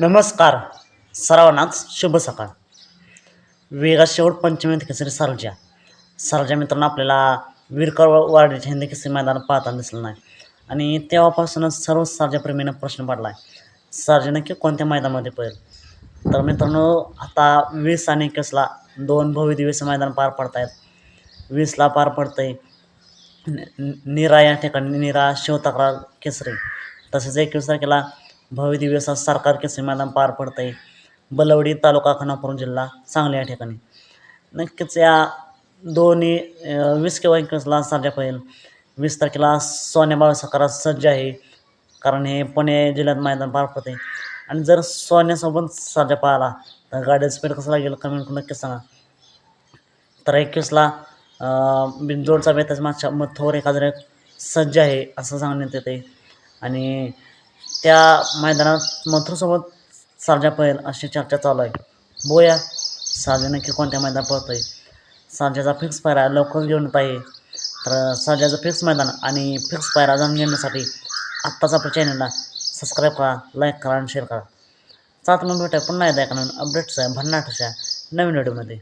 नमस्कार. सर्वांनाच शुभ सकाळ. वेगा शेवट पंचमी केसरी सरजा सरजा मित्रांनो आपल्याला वीरकर वाडीच्या हिंदी केसरी मैदान पाहताना दिसलं नाही. आणि तेव्हापासूनच सर्व सरजाप्रेमींना प्रश्न पडला आहे सरजा नक्की कोणत्या मैदानामध्ये पडेल? तर मित्रांनो आता वीस आणि एकवीसला दोन भव्य मैदान पार पडत आहेत वीसला पार पडतं नि- निरा या ठिकाणी निरा शिवतक्रार केसरी तसेच एकवीस तारखेला भव्य असा सरकार केसरी मैदान पार पडत आहे बलवडी तालुका खानापूर जिल्हा सांगली या ठिकाणी. नक्कीच या दोन्ही वीस किंवा एकवीसला साजा पडेल वीस तारखेला सोन्या सकारात सज्ज आहे. कारण हे पुणे जिल्ह्यात मैदान पार पडते आणि जर सोन्यासोबत साध्या पाहिला तर गाडीचं स्पीड कसं लागेल कमेंट करून नक्कीच सांगा. तर एकवीसला बिनजोडचा बेताच मागच्या मग थोर एखादं सज्ज आहे असं सांगण्यात येते आणि त्या मैदानात मथुरसोबत सारजा पळेल अशी चर्चा चालू आहे. बोया सारजा नक्की कोणत्या मैदान आहे सारजाचा फिक्स पायरा लवकर घेऊन येत आहे. तर सारजाचं फिक्स मैदान आणि फिक्स पायरा जाणून घेण्यासाठी आत्ताच आपल्या चॅनलला सबस्क्राईब करा लाईक करा आणि शेअर करा. चालतं मग भेटा पुन्हा एकदा एका नवीन अपडेट्स आहे भन्नाटच्या नवीन व्हिडिओमध्ये